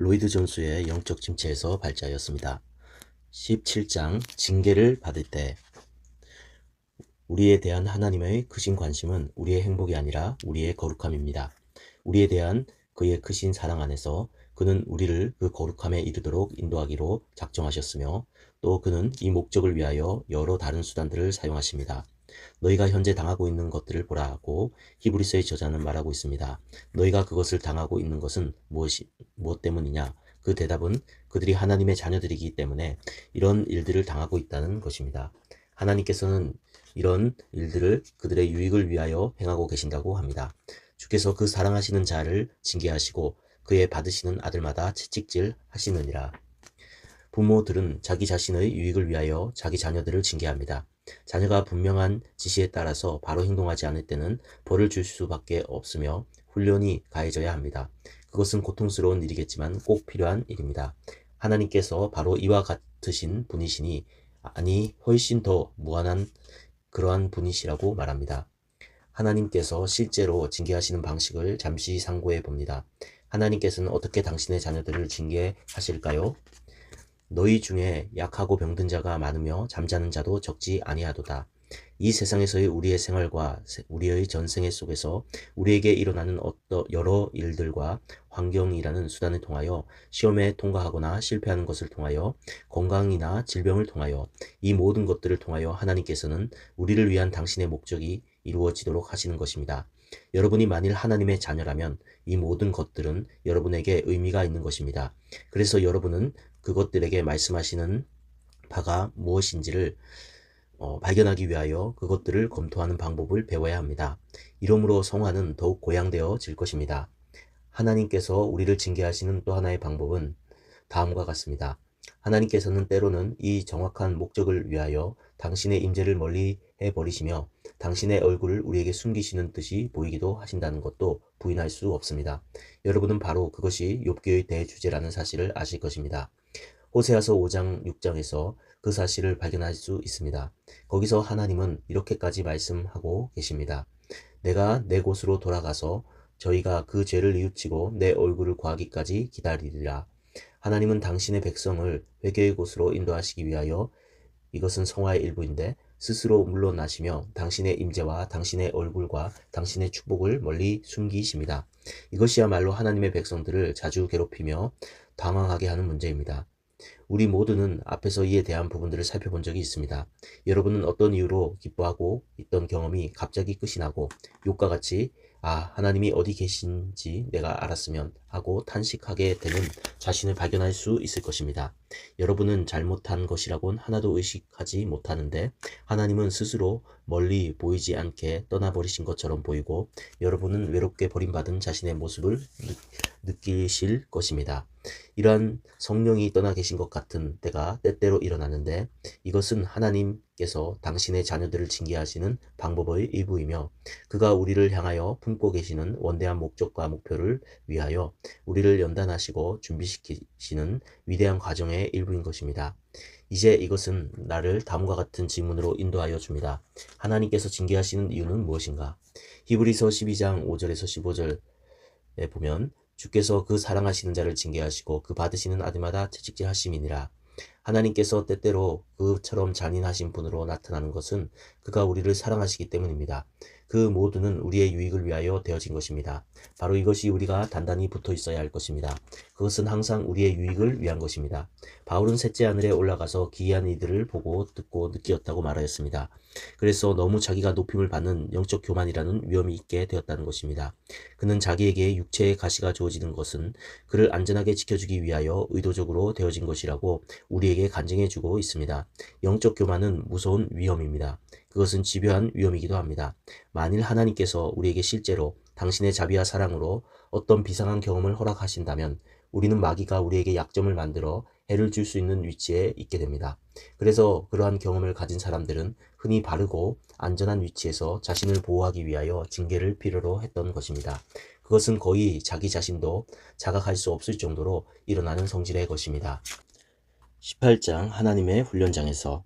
로이드 존스의 영적 침체에서 발자였습니다. 17장 징계를 받을 때 우리에 대한 하나님의 크신 관심은 우리의 행복이 아니라 우리의 거룩함입니다. 우리에 대한 그의 크신 사랑 안에서 그는 우리를 그 거룩함에 이르도록 인도하기로 작정하셨으며 또 그는 이 목적을 위하여 여러 다른 수단들을 사용하십니다. 너희가 현재 당하고 있는 것들을 보라 하고 히브리서의 저자는 말하고 있습니다. 너희가 그것을 당하고 있는 것은 무엇이 무엇 때문이냐? 그 대답은 그들이 하나님의 자녀들이기 때문에 이런 일들을 당하고 있다는 것입니다. 하나님께서는 이런 일들을 그들의 유익을 위하여 행하고 계신다고 합니다. 주께서 그 사랑하시는 자를 징계하시고 그의 받으시는 아들마다 채찍질 하시느니라. 부모들은 자기 자신의 유익을 위하여 자기 자녀들을 징계합니다. 자녀가 분명한 지시에 따라서 바로 행동하지 않을 때는 벌을 줄 수밖에 없으며 훈련이 가해져야 합니다. 그것은 고통스러운 일이겠지만 꼭 필요한 일입니다. 하나님께서 바로 이와 같으신 분이시니 아니 훨씬 더 무한한 그러한 분이시라고 말합니다. 하나님께서 실제로 징계하시는 방식을 잠시 상고해 봅니다. 하나님께서는 어떻게 당신의 자녀들을 징계하실까요? 너희 중에 약하고 병든 자가 많으며 잠자는 자도 적지 아니하도다. 이 세상에서의 우리의 생활과 우리의 전생애 속에서 우리에게 일어나는 어떤 여러 일들과 환경이라는 수단을 통하여 시험에 통과하거나 실패하는 것을 통하여 건강이나 질병을 통하여 이 모든 것들을 통하여 하나님께서는 우리를 위한 당신의 목적이 이루어지도록 하시는 것입니다. 여러분이 만일 하나님의 자녀라면 이 모든 것들은 여러분에게 의미가 있는 것입니다. 그래서 여러분은 그것들에게 말씀하시는 바가 무엇인지를 어, 발견하기 위하여 그것들을 검토하는 방법을 배워야 합니다. 이러므로 성화는 더욱 고양되어질 것입니다. 하나님께서 우리를 징계하시는 또 하나의 방법은 다음과 같습니다. 하나님께서는 때로는 이 정확한 목적을 위하여 당신의 임재를 멀리 해버리시며 당신의 얼굴을 우리에게 숨기시는 뜻이 보이기도 하신다는 것도 부인할 수 없습니다. 여러분은 바로 그것이 욥기의 대주제라는 사실을 아실 것입니다. 호세아서 5장 6장에서 그 사실을 발견할 수 있습니다. 거기서 하나님은 이렇게까지 말씀하고 계십니다. 내가 내 곳으로 돌아가서 저희가 그 죄를 뉘우치고 내 얼굴을 구하기까지 기다리리라. 하나님은 당신의 백성을 회개의 곳으로 인도하시기 위하여 이것은 성화의 일부인데 스스로 물러나시며 당신의 임재와 당신의 얼굴과 당신의 축복을 멀리 숨기십니다. 이것이야말로 하나님의 백성들을 자주 괴롭히며 당황하게 하는 문제입니다. 우리 모두는 앞에서 이에 대한 부분들을 살펴본 적이 있습니다. 여러분은 어떤 이유로 기뻐하고 있던 경험이 갑자기 끝이 나고 욕과 같이 아, 하나님이 어디 계신지 내가 알았으면 하고 탄식하게 되는 자신을 발견할 수 있을 것입니다. 여러분은 잘못한 것이라곤 하나도 의식하지 못하는데 하나님은 스스로 멀리 보이지 않게 떠나버리신 것처럼 보이고 여러분은 외롭게 버림받은 자신의 모습을 느끼실 것입니다. 이러한 성령이 떠나 계신 것 같은 때가 때때로 일어나는데 이것은 하나님 께서 당신의 자녀들을 징계하시는 방법의 일부이며 그가 우리를 향하여 품고 계시는 원대한 목적과 목표를 위하여 우리를 연단하시고 준비시키시는 위대한 과정의 일부인 것입니다. 이제 이것은 나를 다음과 같은 질문으로 인도하여 줍니다. 하나님께서 징계하시는 이유는 무엇인가? 히브리서 12장 5절에서 15절에 보면 주께서 그 사랑하시는 자를 징계하시고 그 받으시는 아들마다 채찍질 하심이니라. 하나님께서 때때로 그처럼 잔인하신 분으로 나타나는 것은 그가 우리를 사랑하시기 때문입니다. 그 모두는 우리의 유익을 위하여 되어진 것입니다. 바로 이것이 우리가 단단히 붙어 있어야 할 것입니다. 그것은 항상 우리의 유익을 위한 것입니다. 바울은 셋째 하늘에 올라가서 기이한 이들을 보고 듣고 느끼었다고 말하였습니다. 그래서 너무 자기가 높임을 받는 영적 교만이라는 위험이 있게 되었다는 것입니다. 그는 자기에게 육체의 가시가 주어지는 것은 그를 안전하게 지켜주기 위하여 의도적으로 되어진 것이라고 우리에게 간증해주고 있습니다. 영적 교만은 무서운 위험입니다. 그것은 집요한 위험이기도 합니다. 만일 하나님께서 우리에게 실제로 당신의 자비와 사랑으로 어떤 비상한 경험을 허락하신다면 우리는 마귀가 우리에게 약점을 만들어 해를 줄 수 있는 위치에 있게 됩니다. 그래서 그러한 경험을 가진 사람들은 흔히 바르고 안전한 위치에서 자신을 보호하기 위하여 징계를 필요로 했던 것입니다. 그것은 거의 자기 자신도 자각할 수 없을 정도로 일어나는 성질의 것입니다. 18장 하나님의 훈련장에서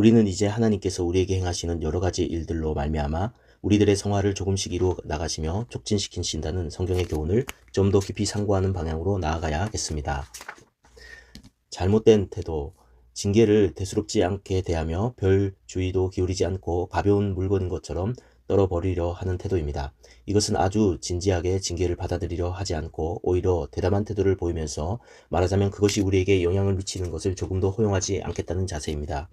우리는 이제 하나님께서 우리에게 행하시는 여러 가지 일들로 말미암아 우리들의 성화를 조금씩 이루어 나가시며 촉진시키신다는 성경의 교훈을 좀 더 깊이 상고하는 방향으로 나아가야겠습니다. 잘못된 태도, 징계를 대수롭지 않게 대하며 별 주의도 기울이지 않고 가벼운 물건인 것처럼 떨어버리려 하는 태도입니다. 이것은 아주 진지하게 징계를 받아들이려 하지 않고 오히려 대담한 태도를 보이면서 말하자면 그것이 우리에게 영향을 미치는 것을 조금도 허용하지 않겠다는 자세입니다.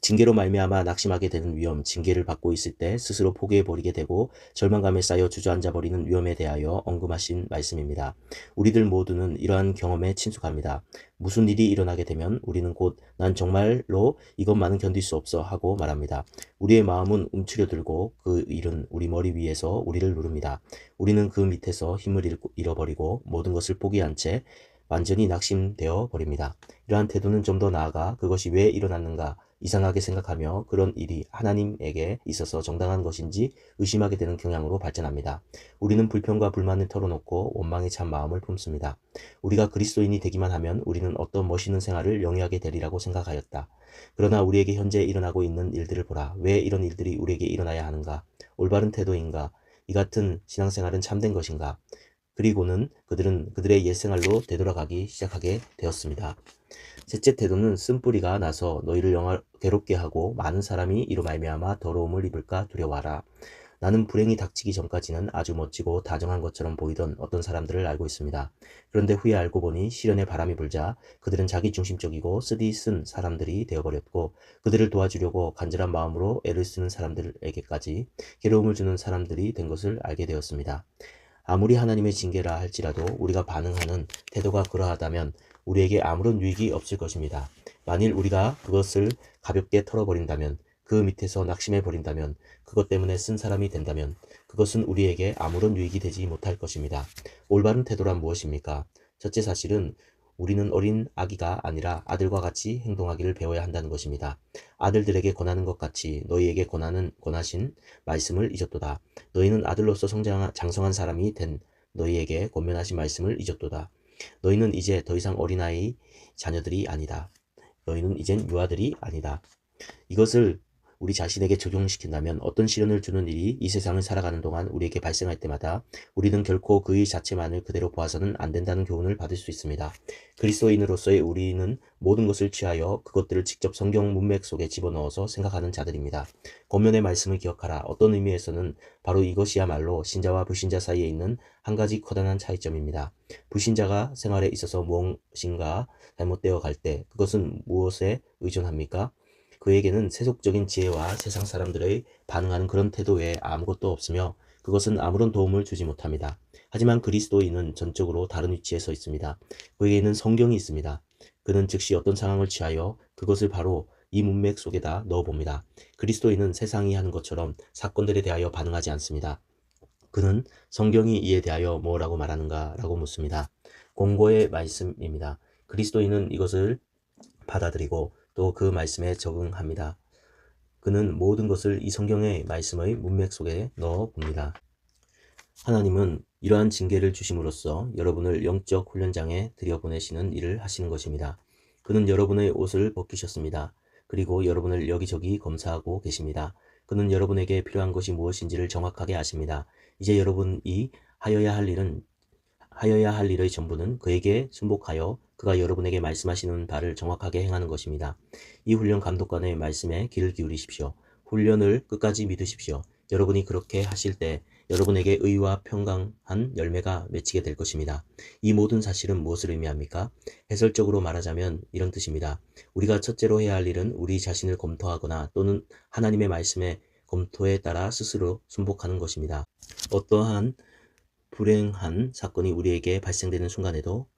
징계로 말미암아 낙심하게 되는 위험, 징계를 받고 있을 때 스스로 포기해 버리게 되고 절망감에 쌓여 주저앉아 버리는 위험에 대하여 언급하신 말씀입니다. 우리들 모두는 이러한 경험에 친숙합니다. 무슨 일이 일어나게 되면 우리는 곧 난 정말로 이것만은 견딜 수 없어 하고 말합니다. 우리의 마음은 움츠려들고 그 일은 우리 머리 위에서 우리를 누릅니다. 우리는 그 밑에서 힘을 잃어버리고 모든 것을 포기한 채 완전히 낙심되어 버립니다. 이러한 태도는 좀 더 나아가 그것이 왜 일어났는가 이상하게 생각하며 그런 일이 하나님에게 있어서 정당한 것인지 의심하게 되는 경향으로 발전합니다. 우리는 불평과 불만을 털어놓고 원망에 찬 마음을 품습니다. 우리가 그리스도인이 되기만 하면 우리는 어떤 멋있는 생활을 영위하게 되리라고 생각하였다. 그러나 우리에게 현재 일어나고 있는 일들을 보라. 왜 이런 일들이 우리에게 일어나야 하는가? 올바른 태도인가? 이 같은 신앙생활은 참된 것인가? 그리고는 그들은 그들의 옛생활로 되돌아가기 시작하게 되었습니다. 셋째 태도는 쓴뿌리가 나서 너희를 영화 괴롭게 하고 많은 사람이 이로 말미암아 더러움을 입을까 두려워하라. 나는 불행이 닥치기 전까지는 아주 멋지고 다정한 것처럼 보이던 어떤 사람들을 알고 있습니다. 그런데 후에 알고 보니 시련의 바람이 불자 그들은 자기 중심적이고 쓰디쓴 사람들이 되어버렸고 그들을 도와주려고 간절한 마음으로 애를 쓰는 사람들에게까지 괴로움을 주는 사람들이 된 것을 알게 되었습니다. 아무리 하나님의 징계라 할지라도 우리가 반응하는 태도가 그러하다면 우리에게 아무런 유익이 없을 것입니다. 만일 우리가 그것을 가볍게 털어버린다면 그 밑에서 낙심해 버린다면 그것 때문에 쓴 사람이 된다면 그것은 우리에게 아무런 유익이 되지 못할 것입니다. 올바른 태도란 무엇입니까? 첫째 사실은 우리는 어린 아기가 아니라 아들과 같이 행동하기를 배워야 한다는 것입니다. 아들들에게 권하는 것 같이 너희에게 권하는 권하신 말씀을 잊었도다. 너희는 아들로서 성장 장성한 사람이 된 너희에게 권면하신 말씀을 잊었도다. 너희는 이제 더 이상 어린아이 자녀들이 아니다. 너희는 이젠 유아들이 아니다. 이것을 우리 자신에게 적용시킨다면 어떤 시련을 주는 일이 이 세상을 살아가는 동안 우리에게 발생할 때마다 우리는 결코 그일 자체만을 그대로 보아서는 안 된다는 교훈을 받을 수 있습니다. 그리스도인으로서의 우리는 모든 것을 취하여 그것들을 직접 성경 문맥 속에 집어넣어서 생각하는 자들입니다. 권면의 말씀을 기억하라. 어떤 의미에서는 바로 이것이야말로 신자와 불신자 사이에 있는 한 가지 커다란 차이점입니다. 불신자가 생활에 있어서 무엇인가 잘못되어 갈 때 그것은 무엇에 의존합니까? 그에게는 세속적인 지혜와 세상 사람들의 반응하는 그런 태도 외에 아무것도 없으며 그것은 아무런 도움을 주지 못합니다. 하지만 그리스도인은 전적으로 다른 위치에 서 있습니다. 그에게는 성경이 있습니다. 그는 즉시 어떤 상황을 취하여 그것을 바로 이 문맥 속에다 넣어봅니다. 그리스도인은 세상이 하는 것처럼 사건들에 대하여 반응하지 않습니다. 그는 성경이 이에 대하여 뭐라고 말하는가 라고 묻습니다. 공고의 말씀입니다. 그리스도인은 이것을 받아들이고 또 그 말씀에 적응합니다. 그는 모든 것을 이 성경의 말씀의 문맥 속에 넣어 봅니다. 하나님은 이러한 징계를 주심으로써 여러분을 영적 훈련장에 들여보내시는 일을 하시는 것입니다. 그는 여러분의 옷을 벗기셨습니다. 그리고 여러분을 여기저기 검사하고 계십니다. 그는 여러분에게 필요한 것이 무엇인지를 정확하게 아십니다. 이제 여러분이 하여야 할 일은 하여야 할 일의 전부는 그에게 순복하여 그가 여러분에게 말씀하시는 바를 정확하게 행하는 것입니다. 이 훈련 감독관의 말씀에 귀를 기울이십시오. 훈련을 끝까지 믿으십시오. 여러분이 그렇게 하실 때 여러분에게 의와 평강한 열매가 맺히게 될 것입니다. 이 모든 사실은 무엇을 의미합니까? 해설적으로 말하자면 이런 뜻입니다. 우리가 첫째로 해야 할 일은 우리 자신을 검토하거나 또는 하나님의 말씀의 검토에 따라 스스로 순복하는 것입니다. 어떠한 불행한 사건이 우리에게 발생되는 순간에도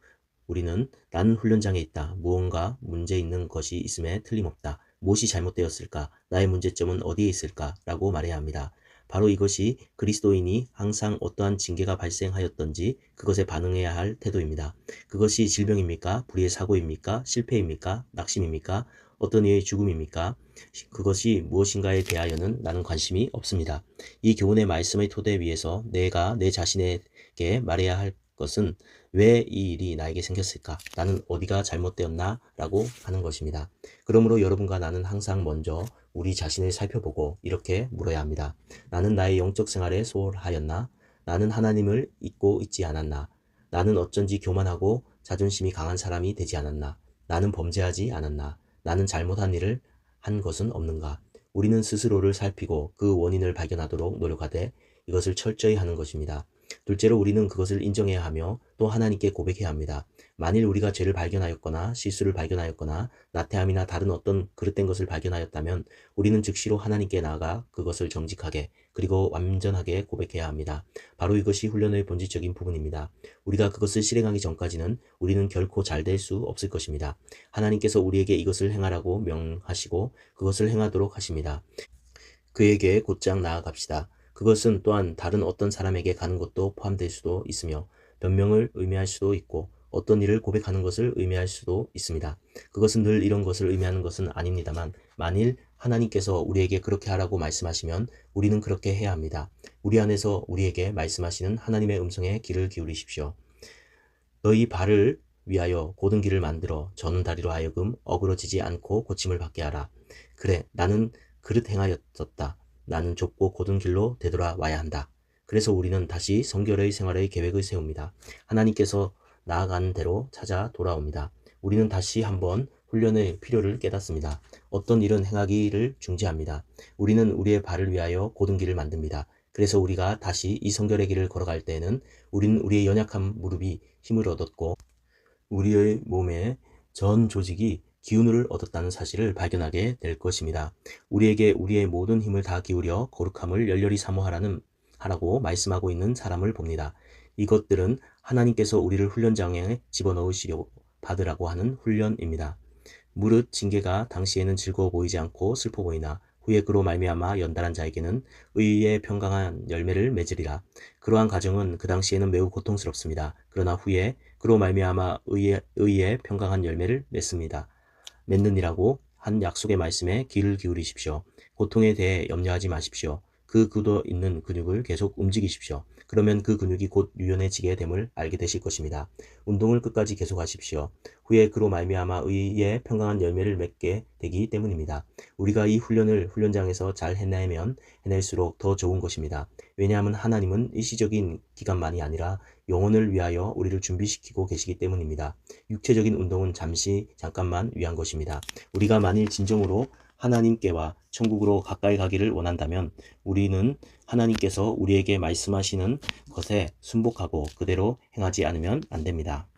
우리는 나는 훈련장에 있다. 무언가 문제 있는 것이 있음에 틀림없다. 무엇이 잘못되었을까? 나의 문제점은 어디에 있을까? 라고 말해야 합니다. 바로 이것이 그리스도인이 항상 어떠한 징계가 발생하였던지 그것에 반응해야 할 태도입니다. 그것이 질병입니까? 불의의 사고입니까? 실패입니까? 낙심입니까? 어떤 이의 죽음입니까? 그것이 무엇인가에 대하여는 나는 관심이 없습니다. 이 교훈의 말씀의 토대 위에서 내가 내 자신에게 말해야 할 것은 왜 이 일이 나에게 생겼을까? 나는 어디가 잘못되었나? 라고 하는 것입니다. 그러므로 여러분과 나는 항상 먼저 우리 자신을 살펴보고 이렇게 물어야 합니다. 나는 나의 영적 생활에 소홀하였나? 나는 하나님을 잊고 있지 않았나? 나는 어쩐지 교만하고 자존심이 강한 사람이 되지 않았나? 나는 범죄하지 않았나? 나는 잘못한 일을 한 것은 없는가? 우리는 스스로를 살피고 그 원인을 발견하도록 노력하되 이것을 철저히 하는 것입니다. 둘째로 우리는 그것을 인정해야 하며 또 하나님께 고백해야 합니다. 만일 우리가 죄를 발견하였거나 실수를 발견하였거나 나태함이나 다른 어떤 그릇된 것을 발견하였다면 우리는 즉시로 하나님께 나아가 그것을 정직하게 그리고 완전하게 고백해야 합니다. 바로 이것이 훈련의 본질적인 부분입니다. 우리가 그것을 실행하기 전까지는 우리는 결코 잘 될 수 없을 것입니다. 하나님께서 우리에게 이것을 행하라고 명하시고 그것을 행하도록 하십니다. 그에게 곧장 나아갑시다. 그것은 또한 다른 어떤 사람에게 가는 것도 포함될 수도 있으며 변명을 의미할 수도 있고 어떤 일을 고백하는 것을 의미할 수도 있습니다. 그것은 늘 이런 것을 의미하는 것은 아닙니다만 만일 하나님께서 우리에게 그렇게 하라고 말씀하시면 우리는 그렇게 해야 합니다. 우리 안에서 우리에게 말씀하시는 하나님의 음성에 귀를 기울이십시오. 너희 발을 위하여 고든 길을 만들어 저는 다리로 하여금 어그러지지 않고 고침을 받게 하라. 그래, 나는 그릇 행하였었다. 나는 좁고 고든 길로 되돌아와야 한다. 그래서 우리는 다시 성결의 생활의 계획을 세웁니다. 하나님께서 나아가는 대로 찾아 돌아옵니다. 우리는 다시 한번 훈련의 필요를 깨닫습니다. 어떤 일은 행하기를 중지합니다. 우리는 우리의 발을 위하여 고든 길을 만듭니다. 그래서 우리가 다시 이 성결의 길을 걸어갈 때에는 우리는 우리의 연약한 무릎이 힘을 얻었고 우리의 몸의 전 조직이 기운을 얻었다는 사실을 발견하게 될 것입니다. 우리에게 우리의 모든 힘을 다 기울여 거룩함을 열렬히 사모하라는 하라고 말씀하고 있는 사람을 봅니다. 이것들은 하나님께서 우리를 훈련장에 집어넣으시려고 받으라고 하는 훈련입니다. 무릇 징계가 당시에는 즐거워 보이지 않고 슬퍼 보이나 후에 그로 말미암아 연달한 자에게는 의의 평강한 열매를 맺으리라. 그러한 가정은 그 당시에는 매우 고통스럽습니다. 그러나 후에 그로 말미암아 의의, 의의 평강한 열매를 맺습니다. 맺느니라고 한 약속의 말씀에 귀를 기울이십시오. 고통에 대해 염려하지 마십시오. 그 굳어 있는 근육을 계속 움직이십시오. 그러면 그 근육이 곧 유연해지게 됨을 알게 되실 것입니다. 운동을 끝까지 계속하십시오. 후에 그로 말미암아 의의 평강한 열매를 맺게 되기 때문입니다. 우리가 이 훈련을 훈련장에서 잘 해내면 해낼수록 더 좋은 것입니다. 왜냐하면 하나님은 일시적인 기간만이 아니라 영혼을 위하여 우리를 준비시키고 계시기 때문입니다. 육체적인 운동은 잠시 잠깐만 위한 것입니다. 우리가 만일 진정으로 하나님께와 천국으로 가까이 가기를 원한다면 우리는 하나님께서 우리에게 말씀하시는 것에 순복하고 그대로 행하지 않으면 안 됩니다.